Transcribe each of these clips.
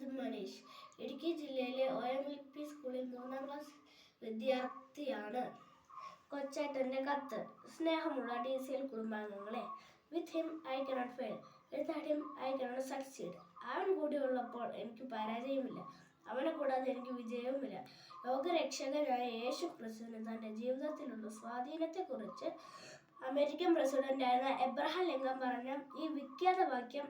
ഇത് മനീഷ്. ഇടുക്കി ജില്ലയിലെ O M L P സ്കൂളിൽ മൂന്നാം ക്ലാസ് വിദ്യാർത്ഥിയാണ് കൊച്ചേട്ടന്റെ കത്ത്. സ്നേഹമുള്ള ഡി സി എൽ കുടുംബാംഗങ്ങളെ with him I cannot fail with him I cannot succeed അവൻ കൂടി ഉള്ളപ്പോൾ എനിക്ക് പരാജയമില്ല. അവനെ കൂടാതെ എനിക്ക് വിജയവുമില്ല. ലോകരക്ഷകനായ യേശു ക്രിസ്തുവിന് തന്റെ ജീവിതത്തിലുള്ള സ്വാധീനത്തെക്കുറിച്ച് അമേരിക്കൻ പ്രസിഡന്റായിരുന്ന എബ്രഹാം ലിങ്കൻ പറഞ്ഞ ഈ വിഖ്യാത വാക്യം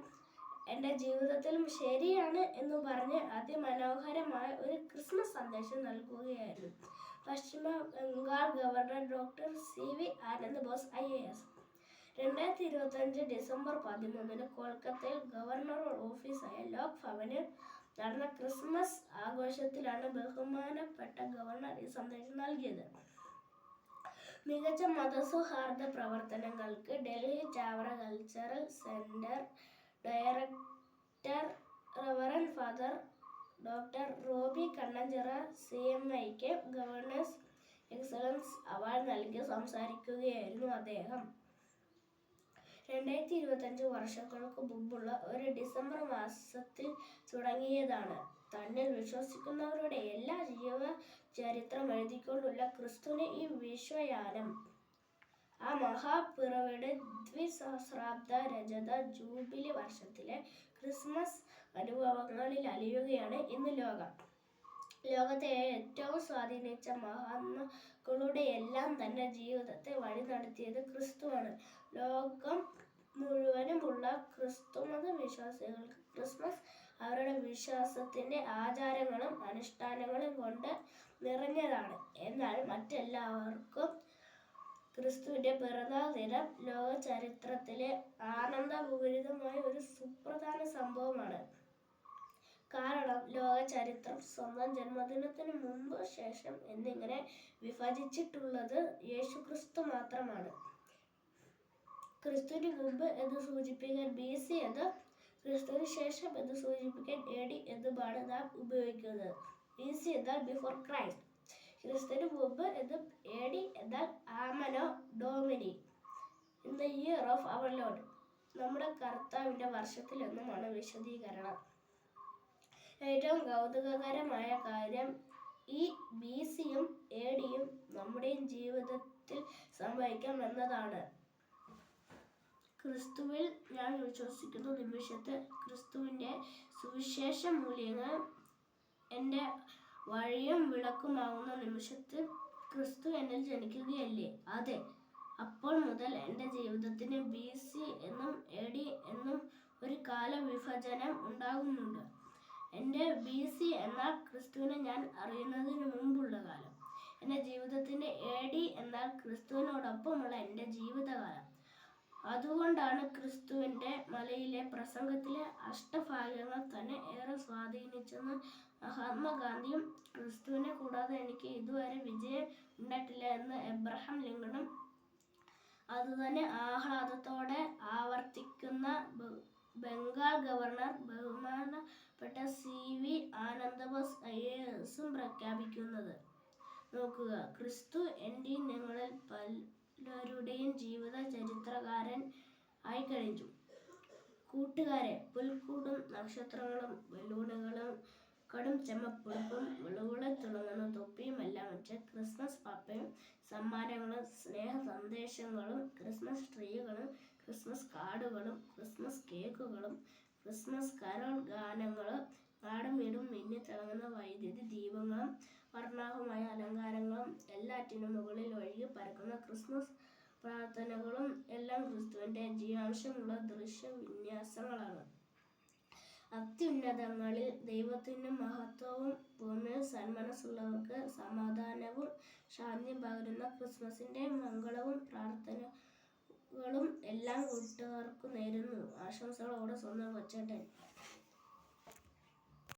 എന്റെ ജീവിതത്തിലും ശരിയാണ് എന്ന് പറഞ്ഞ് അതിമനോഹരമായ ഒരു ക്രിസ്മസ് സന്ദേശം നൽകുകയായിരുന്നു. പശ്ചിമ Bengal governor doctor C V Anand Bose I A S. രണ്ടായിരത്തി ഇരുപത്തഞ്ച് ഡിസംബർ പതിമൂന്നിന് കൊൽക്കത്തയിൽ ഗവർണർ ഓഫീസായ ലോക് ഭവനിൽ നടന്ന ക്രിസ്മസ് ആഘോഷത്തിലാണ് ബഹുമാനപ്പെട്ട ഗവർണർ ഈ സന്ദേശം നൽകിയത്. മികച്ച മതസൗഹാർദ്ദ പ്രവർത്തനങ്ങൾക്ക് Delhi Chavara cultural centre director reverend father doctor Robi Kannanchira C M ഐക്ക് എക്സലൻസ് അവാർഡ് നൽകി സംസാരിക്കുകയായിരുന്നു അദ്ദേഹം. രണ്ടായിരത്തി ഇരുപത്തഞ്ച് വർഷങ്ങൾക്ക് മുമ്പുള്ള ഒരു ഡിസംബർ മാസത്തിൽ തുടങ്ങിയതാണ്. തന്നിൽ വിശ്വസിക്കുന്നവരുടെ എല്ലാ ജീവ ചരിത്രം എഴുതിക്കൊണ്ടുള്ള ക്രിസ്തുവിന്റെ ഈ വിശ്വയാനം. ആ മഹാപിറവിയുടെ ദ്വിസഹസ്രാബ്ദ രജത ജൂബിലി വർഷത്തിലെ ക്രിസ്മസ് അനുഭവങ്ങളിൽ അലിയുകയാണ് ഇന്ന് ലോകം. ലോകത്തെ ഏറ്റവും സ്വാധീനിച്ച മഹാത്മാക്കളുടെ എല്ലാം തന്നെ ജീവിതത്തെ വഴി നടത്തിയത് ക്രിസ്തുവാണ്. ലോകം മുഴുവനുമുള്ള ക്രിസ്തുമത വിശ്വാസികൾക്ക് ക്രിസ്മസ് അവരുടെ വിശ്വാസത്തിന്റെ ആചാരങ്ങളും അനുഷ്ഠാനങ്ങളും കൊണ്ട് നിറഞ്ഞതാണ്. എന്നാൽ മറ്റെല്ലാവർക്കും ക്രിസ്തുവിന്റെ പിറന്നാൾ ദിനം ലോക ചരിത്രത്തിലെ ആനന്ദപൂരിതമായ ഒരു സുപ്രധാന സംഭവമാണ്. കാരണം ലോക ചരിത്രം സ്വന്തം ജന്മദിനത്തിന് മുമ്പ് ശേഷം എന്നിങ്ങനെ വിഭജിച്ചിട്ടുള്ളത് യേശുക്രിസ്തു മാത്രമാണ്. ക്രിസ്തുവിന് മുമ്പ് എന്ന് സൂചിപ്പിക്കാൻ ബി സി എന്ന് ക്രിസ്തുവിന് ശേഷം എന്ന് സൂചിപ്പിക്കാൻ എ ഡി എന്നുമാണ് നാം ഉപയോഗിക്കുന്നത്. ബി സി എന്നാൽ ബിഫോർ ക്രൈസ്റ്റ്. ക്രിസ്തുവിന് മുമ്പ് എന്നും എ ഡി എന്നാൽ anno Domini in the year of our lord നമ്മുടെ കർത്താവിന്റെ വർഷത്തിലെന്നുമാണ് വിശദീകരണം. ഏറ്റവും കൗതുകകരമായ കാര്യം ഈ ബി സിയും എ ഡിയും നമ്മുടെയും ജീവിതത്തിൽ സംഭവിക്കാം എന്നതാണ്. ക്രിസ്തുവിൽ ഞാൻ വിശ്വസിക്കുന്ന. നിമിഷത്തെ ക്രിസ്തുവിന്റെ സുവിശേഷ മൂല്യങ്ങൾ എന്റെ വഴിയും വിളക്കുമാകുന്ന നിമിഷത്തിൽ ക്രിസ്തു എന്നിൽ ജനിക്കുകയല്ലേ? അതെ. അപ്പോൾ മുതൽ എന്റെ ജീവിതത്തിന് ബി സി എന്നും എ ഡി എന്നും ഒരു കാല വിഭജനം ഉണ്ടാകുന്നുണ്ട്. എന്റെ ബി സി എന്നാൽ ക്രിസ്തുവിനെ ഞാൻ അറിയുന്നതിന് മുമ്പുള്ള കാലം. എന്റെ ജീവിതത്തിന്റെ എ ഡി എന്നാൽ ക്രിസ്തുവിനോടൊപ്പമുള്ള എന്റെ ജീവിതകാലം. അതുകൊണ്ടാണ് ക്രിസ്തുവിന്റെ മലയിലെ പ്രസംഗത്തിലെ അഷ്ടഭാഗ്യങ്ങൾ തന്നെ സ്വാധീനിച്ചെന്ന് മഹാത്മാഗാന്ധിയും ക്രിസ്തുവിനെ കൂടാതെ എനിക്ക് ഇതുവരെ വിജയം ഉണ്ടായിട്ടില്ല എന്ന് എബ്രഹാം ലിങ്കണും അതുതന്നെ ആഹ്ലാദത്തോടെ ആവർത്തിക്കുന്ന ബംഗാൾ ഗവർണർ ബഹുമാനപ്പെട്ട C V Anandabose I A എസും പ്രഖ്യാപിക്കുന്നത്. നോക്കുക ക്രിസ്തു എന്റെയും നിങ്ങളിൽ പലരുടെയും ജീവിത ചരിത്രകാരൻ ആയി കഴിഞ്ഞു കൂട്ടുകാരെ പുൽക്കൂടും നക്ഷത്രങ്ങളും ബലൂണുകളും കടും ചെമ്മപ്പുഴുപ്പും വിളുവിളെ തിളങ്ങുന്ന തൊപ്പിയും എല്ലാം വെച്ച് ക്രിസ്മസ് പാപ്പയും സമ്മാനങ്ങളും സ്നേഹ സന്ദേശങ്ങളും ക്രിസ്മസ് ട്രീകളും ക്രിസ്മസ് കാർഡുകളും ക്രിസ്മസ് കേക്കുകളും ക്രിസ്മസ് കരോൾ ഗാനങ്ങളും നാടും വീടും മിന്നി തിളങ്ങുന്ന വൈദ്യുതി ദീപങ്ങളും വർണാഭമായ അലങ്കാരങ്ങളും എല്ലാറ്റിനും മുകളിൽ ഒഴുകി പരക്കുന്ന ക്രിസ്മസ് പ്രാർത്ഥനകളും എല്ലാം ക്രിസ്തുവിന്റെ ജീവാംശമുള്ള ദൃശ്യ വിന്യാസങ്ങളാണ് അത്യുന്നതങ്ങളിൽ ദൈവത്തിന്റെ മഹത്വവും ഭൂമിയിൽ സന്മനസ്സുള്ളവർക്ക് സമാധാനവും ശാന്തി പകരുന്ന ക്രിസ്മസിന്റെ മംഗളവും പ്രാർത്ഥനകളും എല്ലാം കൂട്ടുകാർക്ക് നേരുന്നു. ആശംസകളോടെ സ്വന്തം കൊച്ചേട്ടൻ.